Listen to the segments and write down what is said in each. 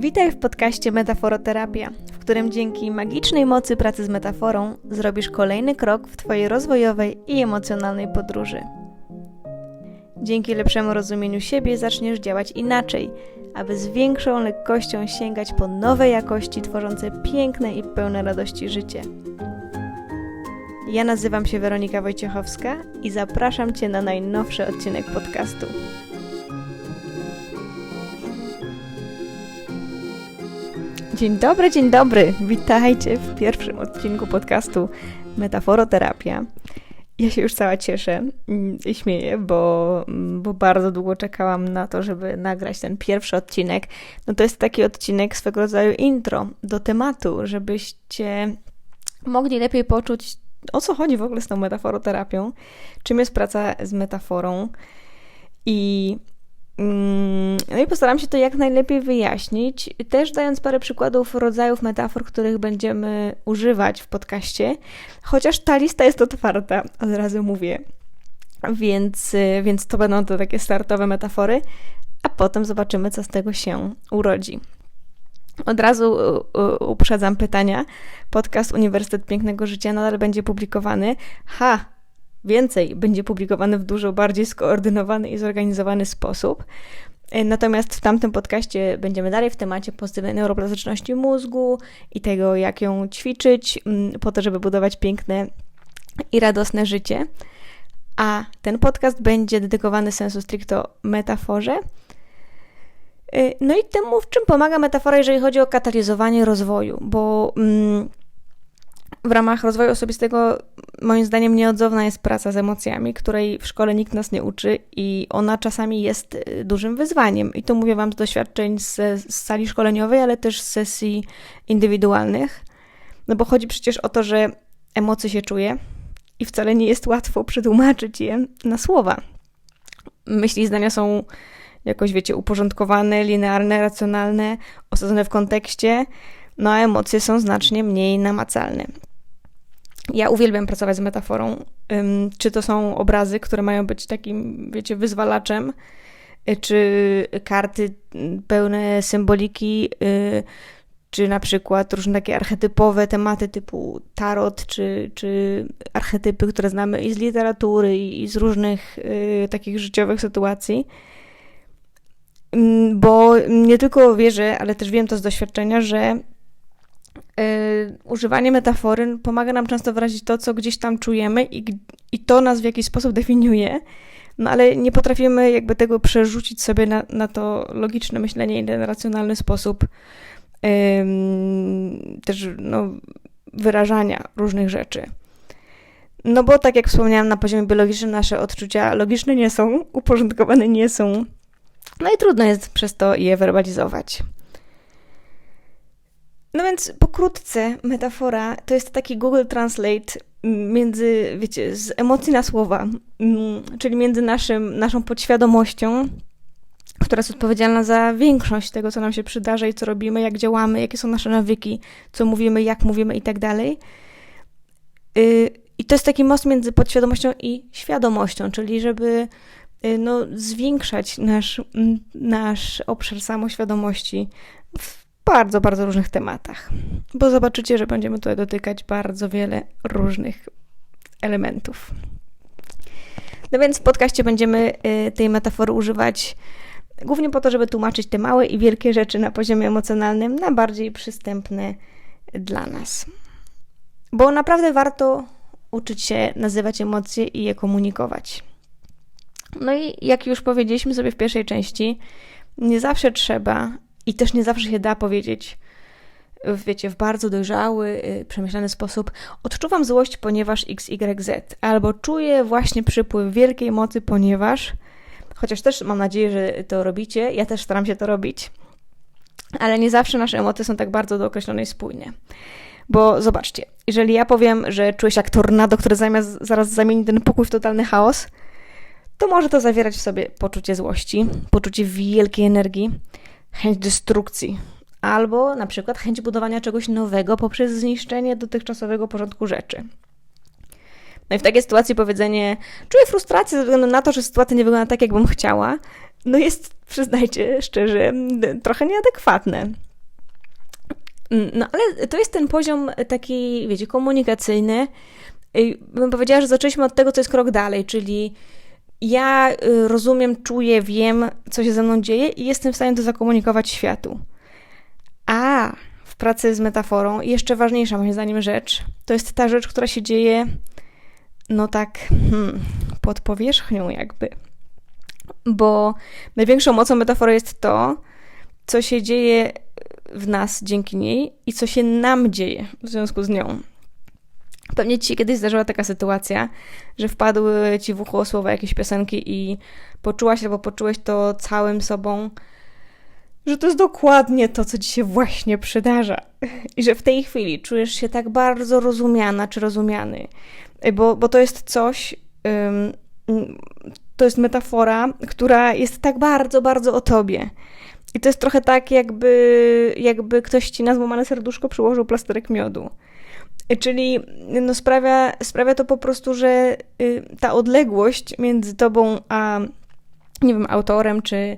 Witaj w podcaście Metaforoterapia, w którym dzięki magicznej mocy pracy z metaforą zrobisz kolejny krok w Twojej rozwojowej i emocjonalnej podróży. Dzięki lepszemu rozumieniu siebie zaczniesz działać inaczej, aby z większą lekkością sięgać po nowe jakości tworzące piękne i pełne radości życie. Ja nazywam się Weronika Wojciechowska i zapraszam Cię na najnowszy odcinek podcastu. Dzień dobry, dzień dobry. Witajcie w pierwszym odcinku podcastu Metaforoterapia. Ja się już cała cieszę i śmieję, bo, bo bardzo długo czekałam na to, żeby nagrać ten pierwszy odcinek. No to jest taki odcinek swego rodzaju intro do tematu, żebyście mogli lepiej poczuć, o co chodzi w ogóle z tą metaforoterapią, czym jest praca z metaforą i Mm, no i postaram się to jak najlepiej wyjaśnić, też dając parę przykładów rodzajów metafor, których będziemy używać w podcaście, chociaż ta lista jest otwarta, od razu mówię. Więc, y, więc to będą to takie startowe metafory, a potem zobaczymy, co z tego się urodzi. Od razu uprzedzam pytania. Podcast Uniwersytet Pięknego Życia nadal będzie publikowany. Ha! Więcej będzie publikowane w dużo bardziej skoordynowany i zorganizowany sposób. E, natomiast w tamtym podcaście będziemy dalej w temacie pozytywnej neuroplastyczności mózgu i tego, jak ją ćwiczyć, mm, po to, żeby budować piękne i radosne życie. A ten podcast będzie dedykowany sensu stricto metaforze. E, no i temu, w czym pomaga metafora, jeżeli chodzi o katalizowanie rozwoju, bo mm, w ramach rozwoju osobistego moim zdaniem nieodzowna jest praca z emocjami, której w szkole nikt nas nie uczy i ona czasami jest y, dużym wyzwaniem. I tu mówię Wam z doświadczeń z, z sali szkoleniowej, ale też z sesji indywidualnych. No bo chodzi przecież o to, że emocje się czuje i wcale nie jest łatwo przetłumaczyć je na słowa. Myśli i zdania są jakoś, wiecie, uporządkowane, linearne, racjonalne, osadzone w kontekście, no a emocje są znacznie mniej namacalne. Ja uwielbiam pracować z metaforą. Czy to są obrazy, które mają być takim, wiecie, wyzwalaczem, y, czy karty pełne symboliki, y, czy na przykład różne takie archetypowe tematy typu tarot, czy, czy archetypy, które znamy i z literatury, i z różnych y, takich życiowych sytuacji. Bo nie tylko wierzę, ale też wiem to z doświadczenia, że używanie metafory pomaga nam często wyrazić to, co gdzieś tam czujemy i, i to nas w jakiś sposób definiuje, no ale nie potrafimy jakby tego przerzucić sobie na, na to logiczne myślenie i ten racjonalny sposób też no, wyrażania różnych rzeczy. No bo tak jak wspomniałam, na poziomie biologicznym nasze odczucia logiczne nie są, uporządkowane nie są. No i trudno jest przez to je werbalizować. No więc pokrótce metafora to jest taki Google Translate między, wiecie, z emocji na słowa, mm, czyli między naszym, naszą podświadomością, która jest odpowiedzialna za większość tego, co nam się przydarza i co robimy, jak działamy, jakie są nasze nawyki, co mówimy, jak mówimy i tak dalej. Y, I to jest taki most między podświadomością i świadomością, czyli żeby y, no, zwiększać nasz, nasz obszar samoświadomości w bardzo, bardzo różnych tematach, bo zobaczycie, że będziemy tutaj dotykać bardzo wiele różnych elementów. No więc w podcaście będziemy y, tej metafory używać głównie po to, żeby tłumaczyć te małe i wielkie rzeczy na poziomie emocjonalnym na bardziej przystępne dla nas. Bo naprawdę warto uczyć się nazywać emocje i je komunikować. No i jak już powiedzieliśmy sobie w pierwszej części, nie zawsze trzeba i też nie zawsze się da powiedzieć, wiecie, w bardzo dojrzały, y, przemyślany sposób, odczuwam złość, ponieważ XYZ, albo czuję właśnie przypływ wielkiej mocy, ponieważ, chociaż też mam nadzieję, że to robicie, ja też staram się to robić, ale nie zawsze nasze emocje są tak bardzo dookreślone i spójnie. Bo zobaczcie, jeżeli ja powiem, że czuję się jak tornado, które zamiast zaraz zamieni ten pokój w totalny chaos, to może to zawierać w sobie poczucie złości, poczucie wielkiej energii, chęć destrukcji, albo na przykład chęć budowania czegoś nowego poprzez zniszczenie dotychczasowego porządku rzeczy. No i w takiej sytuacji powiedzenie czuję frustrację ze względu na to, że sytuacja nie wygląda tak, jakbym chciała, no jest, przyznajcie szczerze, trochę nieadekwatne. Mm, no ale to jest ten poziom taki, wiecie, komunikacyjny. Bym powiedziała, że zaczęliśmy od tego, co jest krok dalej, czyli ja y, rozumiem, czuję, wiem, co się ze mną dzieje i jestem w stanie to zakomunikować światu. A w pracy z metaforą jeszcze ważniejsza moim zdaniem rzecz, to jest ta rzecz, która się dzieje no tak hmm, pod powierzchnią jakby. Bo największą mocą metafory jest to, co się dzieje w nas dzięki niej i co się nam dzieje w związku z nią. Pewnie ci kiedyś zdarzyła taka sytuacja, że wpadły ci w ucho słowa jakieś piosenki i poczułaś albo poczułeś to całym sobą, że to jest dokładnie to, co ci się właśnie przydarza. I że w tej chwili czujesz się tak bardzo rozumiana czy rozumiany, bo, bo to jest coś, to jest metafora, która jest tak bardzo, bardzo o tobie. I to jest trochę tak, jakby, jakby ktoś ci na złamane serduszko przyłożył plasterek miodu. Czyli no sprawia, sprawia to po prostu, że y, ta odległość między tobą a, nie wiem, autorem, czy,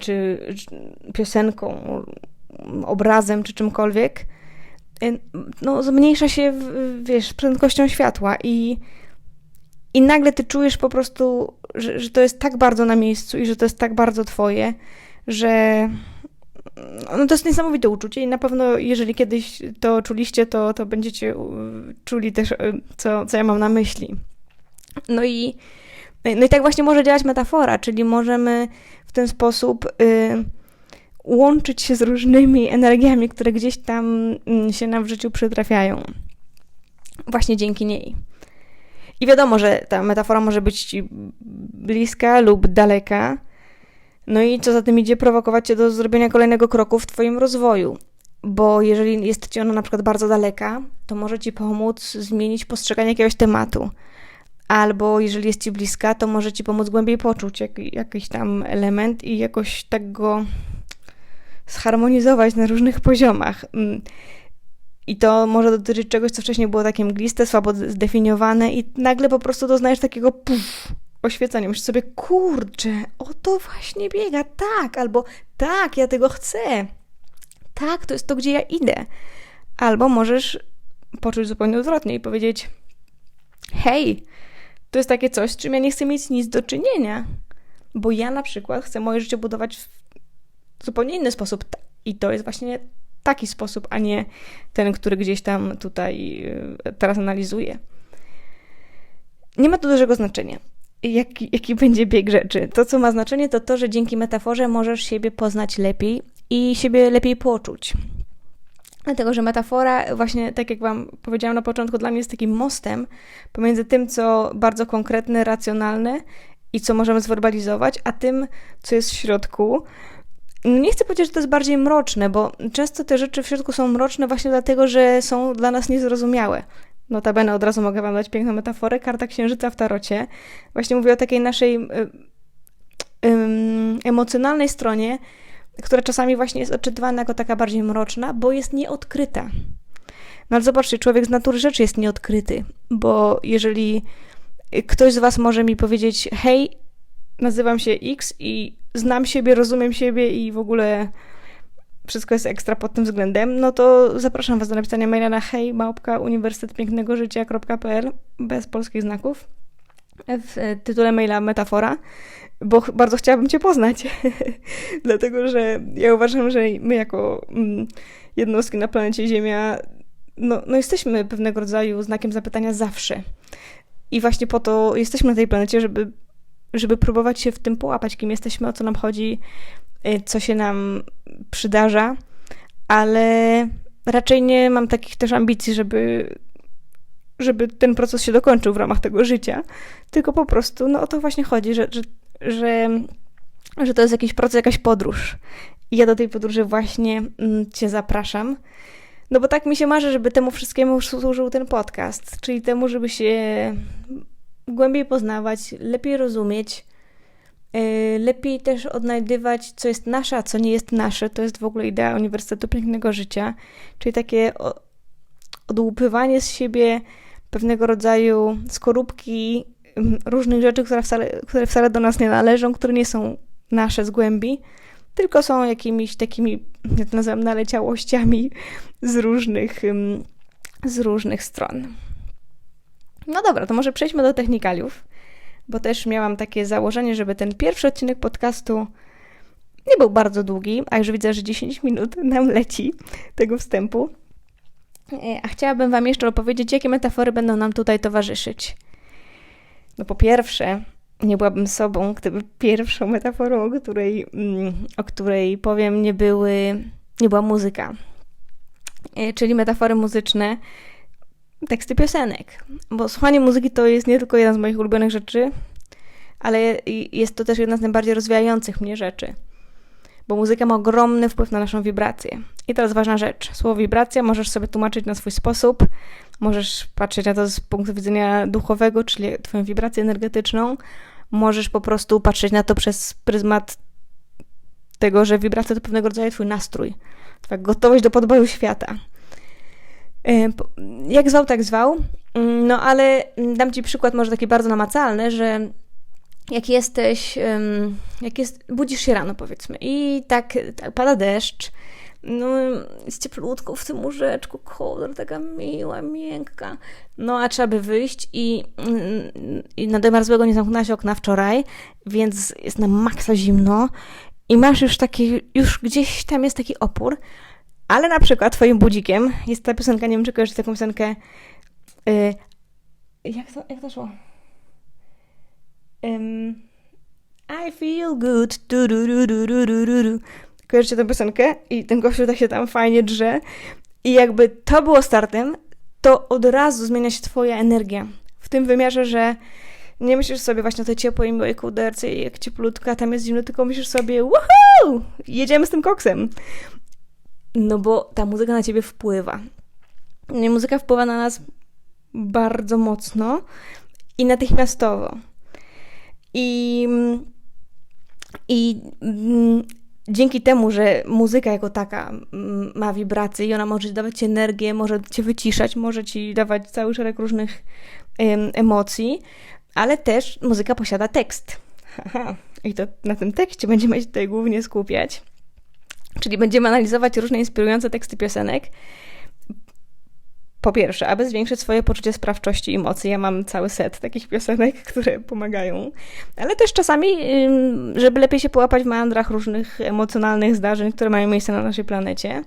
czy piosenką, obrazem, czy czymkolwiek, y, no, zmniejsza się, wiesz, prędkością światła i, i nagle ty czujesz po prostu, że, że to jest tak bardzo na miejscu i że to jest tak bardzo twoje, że no to jest niesamowite uczucie i na pewno jeżeli kiedyś to czuliście, to, to będziecie czuli też, e, co, co ja mam na myśli. No i, no i tak właśnie może działać metafora, czyli możemy w ten sposób y, łączyć się z różnymi energiami, które gdzieś tam mm, się nam w życiu przytrafiają. Właśnie dzięki niej. I wiadomo, że ta metafora może być bliska lub daleka, no i co za tym idzie, prowokować cię do zrobienia kolejnego kroku w twoim rozwoju. Bo jeżeli jest ci ona na przykład bardzo daleka, to może ci pomóc zmienić postrzeganie jakiegoś tematu. Albo jeżeli jest ci bliska, to może ci pomóc głębiej poczuć jak, jakiś tam element i jakoś tak go zharmonizować na różnych poziomach. Mm. I to może dotyczyć czegoś, co wcześniej było takie mgliste, słabo zdefiniowane, i nagle po prostu doznajesz takiego puf, oświecenie. Myślisz sobie, kurczę, o to właśnie biega, tak, albo tak, ja tego chcę. Tak, to jest to, gdzie ja idę. Albo możesz poczuć zupełnie odwrotnie i powiedzieć: Hej, to jest takie coś, z czym ja nie chcę mieć nic do czynienia, bo ja na przykład chcę moje życie budować w zupełnie inny sposób. I to jest właśnie taki sposób, a nie ten, który gdzieś tam tutaj y, teraz analizuję. Nie ma to dużego znaczenia jaki, jaki będzie bieg rzeczy. To, co ma znaczenie, to to, że dzięki metaforze możesz siebie poznać lepiej i siebie lepiej poczuć. Dlatego, że metafora, właśnie tak jak Wam powiedziałam na początku, dla mnie jest takim mostem pomiędzy tym, co bardzo konkretne, racjonalne i co możemy zwerbalizować, a tym, co jest w środku. Nie chcę powiedzieć, że to jest bardziej mroczne, bo często te rzeczy w środku są mroczne właśnie dlatego, że są dla nas niezrozumiałe. Notabene od razu mogę Wam dać piękną metaforę. Karta księżyca w tarocie właśnie mówi o takiej naszej y, y, emocjonalnej stronie, która czasami właśnie jest odczytywana jako taka bardziej mroczna, bo jest nieodkryta. No ale zobaczcie, człowiek z natury rzeczy jest nieodkryty, bo jeżeli ktoś z Was może mi powiedzieć, hej, nazywam się X i znam siebie, rozumiem siebie i w ogóle wszystko jest ekstra pod tym względem, no to zapraszam Was do napisania maila na hej małpka uniwersytetpięknegożycia.pl bez polskich znaków w tytule maila metafora, bo bardzo chciałabym Cię poznać. Dlatego, że ja uważam, że my jako mm, jednostki na planecie Ziemia no, no jesteśmy pewnego rodzaju znakiem zapytania zawsze. I właśnie po to jesteśmy na tej planecie, żeby, żeby próbować się w tym połapać, kim jesteśmy, o co nam chodzi, co się nam przydarza, ale raczej nie mam takich też ambicji, żeby, żeby ten proces się dokończył w ramach tego życia, tylko po prostu no o to właśnie chodzi, że, że, że, że to jest jakiś proces, jakaś podróż. I ja do tej podróży właśnie mm, Cię zapraszam. No bo tak mi się marzy, żeby temu wszystkiemu służył ten podcast, czyli temu, żeby się głębiej poznawać, lepiej rozumieć, Y, lepiej też odnajdywać, co jest nasze, a co nie jest nasze. To jest w ogóle idea Uniwersytetu Pięknego Życia, czyli takie odłupywanie z siebie pewnego rodzaju skorupki różnych rzeczy, które wcale, które wcale do nas nie należą, które nie są nasze z głębi, tylko są jakimiś takimi ja to nazywam naleciałościami z różnych, z różnych stron. No dobra, to może przejdźmy do technikaliów, bo też miałam takie założenie, żeby ten pierwszy odcinek podcastu nie był bardzo długi, a już widzę, że 10 minut nam leci tego wstępu. E, a chciałabym Wam jeszcze opowiedzieć, jakie metafory będą nam tutaj towarzyszyć. No po pierwsze, nie byłabym sobą, gdyby pierwszą metaforą, o której, mm, o której powiem, nie, były, nie była muzyka. E, czyli metafory muzyczne, teksty piosenek. Bo słuchanie muzyki to jest nie tylko jedna z moich ulubionych rzeczy, ale jest to też jedna z najbardziej rozwijających mnie rzeczy. Bo muzyka ma ogromny wpływ na naszą wibrację. I teraz ważna rzecz. Słowo wibracja możesz sobie tłumaczyć na swój sposób. Możesz patrzeć na to z punktu widzenia duchowego, czyli twoją wibrację energetyczną. Możesz po prostu patrzeć na to przez pryzmat tego, że wibracja to pewnego rodzaju twój nastrój. Twoja gotowość do podboju świata. E, jak zwał, tak zwał. Mm, no ale dam Ci przykład może taki bardzo namacalny, że jak jesteś, jak jest, budzisz się rano powiedzmy i tak, tak pada deszcz, no jest cieplutko w tym łóżeczku, kołdra taka miła, miękka, no a trzeba by wyjść i, i na domiar złego nie zamknęłaś okna wczoraj, więc jest na maksa zimno i masz już taki, już gdzieś tam jest taki opór, ale na przykład twoim budzikiem jest ta piosenka, nie wiem czy kojarzysz taką piosenkę, yy, jak, to, jak to szło? Um, I feel good. Du, du, du, du, du, du, du. Kojarzycie tę piosenkę? I ten gościu tak się tam fajnie drze. I jakby to było startem, to od razu zmienia się twoja energia. W tym wymiarze, że nie myślisz sobie właśnie o tej ciepłej, miłej kołderce jak cieplutka, tam jest zimno, tylko myślisz sobie woohoo! Jedziemy z tym koksem. No bo ta muzyka na ciebie wpływa. I muzyka wpływa na nas bardzo mocno i natychmiastowo. I, i mm, dzięki temu, że muzyka jako taka mm, ma wibracje i ona może dawać ci energię, może cię wyciszać, może ci dawać cały szereg różnych emocji, ale też muzyka posiada tekst. Aha. I to na tym tekście będziemy się tutaj głównie skupiać. Czyli będziemy analizować różne inspirujące teksty piosenek po pierwsze, aby zwiększyć swoje poczucie sprawczości i mocy. Ja mam cały set takich piosenek, które pomagają, ale też czasami, żeby lepiej się połapać w meandrach różnych emocjonalnych zdarzeń, które mają miejsce na naszej planecie.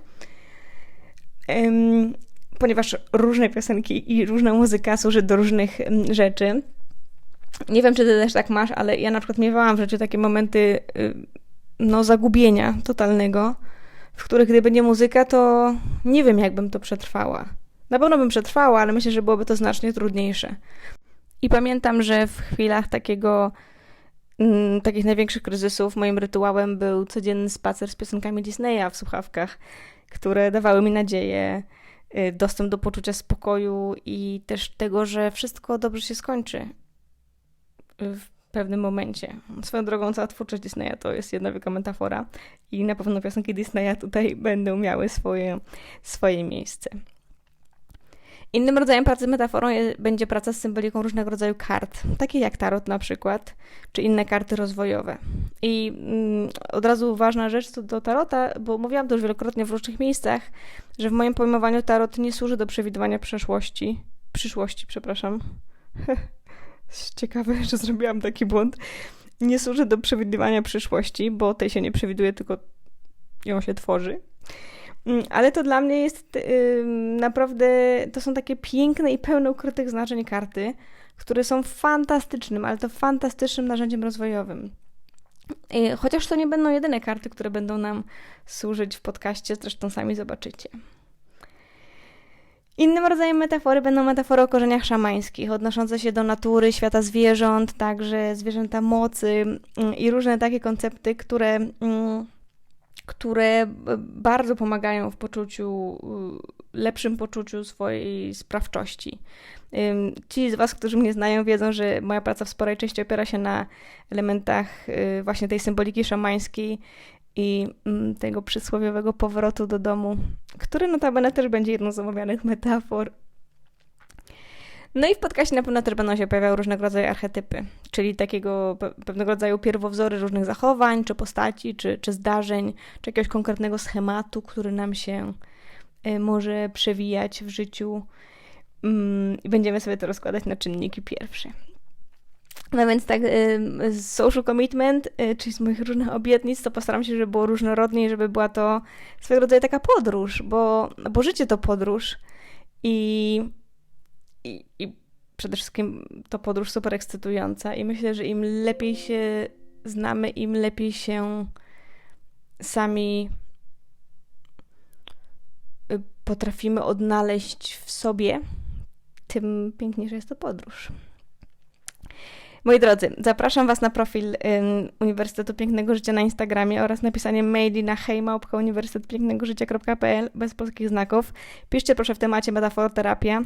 Ponieważ różne piosenki i różna muzyka służy do różnych rzeczy. Nie wiem, czy ty też tak masz, ale ja na przykład miewałam w życiu takie momenty no, zagubienia totalnego, w których gdyby nie muzyka, to nie wiem, jakbym to przetrwała. Na pewno bym przetrwała, ale myślę, że byłoby to znacznie trudniejsze. I pamiętam, że w chwilach takiego, mm, takich największych kryzysów moim rytuałem był codzienny spacer z piosenkami Disneya w słuchawkach, które dawały mi nadzieję, y, dostęp do poczucia spokoju i też tego, że wszystko dobrze się skończy pewnym momencie. Swoją drogą cała twórczość Disneya to jest jedna wielka metafora i na pewno piosenki Disneya tutaj będą miały swoje, swoje miejsce. Innym rodzajem pracy metaforą będzie praca z symboliką różnego rodzaju kart, takie jak tarot na przykład, czy inne karty rozwojowe. I mm, od razu ważna rzecz co do tarota, bo mówiłam to już wielokrotnie w różnych miejscach, że w moim pojmowaniu tarot nie służy do przewidywania przeszłości, przyszłości, przepraszam. Ciekawe, że zrobiłam taki błąd. Nie służy do przewidywania przyszłości, bo tej się nie przewiduje, tylko ją się tworzy. Mm, ale to dla mnie jest yy, naprawdę, to są takie piękne i pełne ukrytych znaczeń karty, które są fantastycznym, ale to fantastycznym narzędziem rozwojowym. Yy, chociaż to nie będą jedyne karty, które będą nam służyć w podcaście, zresztą sami zobaczycie. Innym rodzajem metafory będą metafory o korzeniach szamańskich, odnoszące się do natury, świata zwierząt, także zwierzęta mocy yy, i różne takie koncepty, które mm, które bardzo pomagają w poczuciu, y, lepszym poczuciu swojej sprawczości. Ci z Was, którzy mnie znają, wiedzą, że moja praca w sporej części opiera się na elementach y, właśnie tej symboliki szamańskiej i mm, tego przysłowiowego powrotu do domu, który notabene też będzie jedną z omawianych metafor. No i w podcaście na pewno też będą się pojawiały różnego rodzaju archetypy, czyli takiego pe- pewnego rodzaju pierwowzory różnych zachowań, czy postaci, czy, czy zdarzeń, czy jakiegoś konkretnego schematu, który nam się y, może przewijać w życiu. Mm, I będziemy sobie to rozkładać na czynniki pierwsze. No więc tak, social commitment, y, czyli z moich różnych obietnic, to postaram się, żeby było różnorodnie i żeby była to swego rodzaju taka podróż, bo, bo życie to podróż i, i, i przede wszystkim to podróż super ekscytująca i myślę, że im lepiej się znamy, im lepiej się sami y, potrafimy odnaleźć w sobie, tym piękniejsza jest to podróż. Moi drodzy, zapraszam Was na profil Uniwersytetu Pięknego Życia na Instagramie oraz napisanie maili na hejmałpka uniwersytetpięknegożycia.pl bez polskich znaków. Piszcie proszę w temacie metaforoterapia,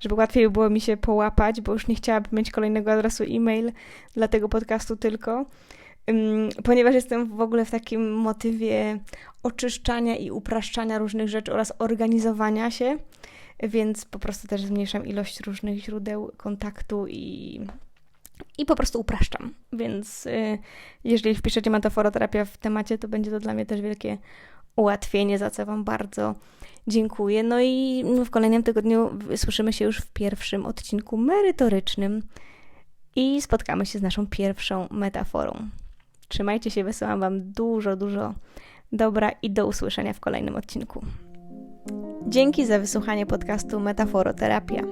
żeby łatwiej było mi się połapać, bo już nie chciałabym mieć kolejnego adresu e-mail dla tego podcastu tylko. Ponieważ jestem w ogóle w takim motywie oczyszczania i upraszczania różnych rzeczy oraz organizowania się, więc po prostu też zmniejszam ilość różnych źródeł kontaktu i i po prostu upraszczam. Więc y, jeżeli wpiszecie metaforoterapia w temacie, to będzie to dla mnie też wielkie ułatwienie, za co Wam bardzo dziękuję. No i w kolejnym tygodniu słyszymy się już w pierwszym odcinku merytorycznym i spotkamy się z naszą pierwszą metaforą. Trzymajcie się, wysyłam Wam dużo, dużo dobra i do usłyszenia w kolejnym odcinku. Dzięki za wysłuchanie podcastu Metaforoterapia.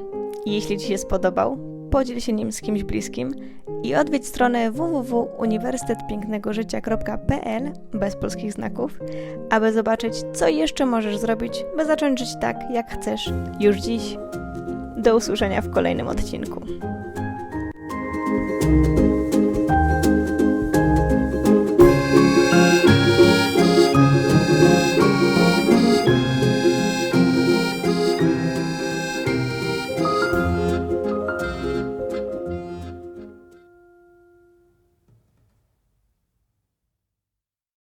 Jeśli Ci się spodobał, podziel się nim z kimś bliskim i odwiedź stronę www.uniwersytetpięknegożycia.pl bez polskich znaków, aby zobaczyć, co jeszcze możesz zrobić, by zacząć żyć tak, jak chcesz już dziś. Do usłyszenia w kolejnym odcinku.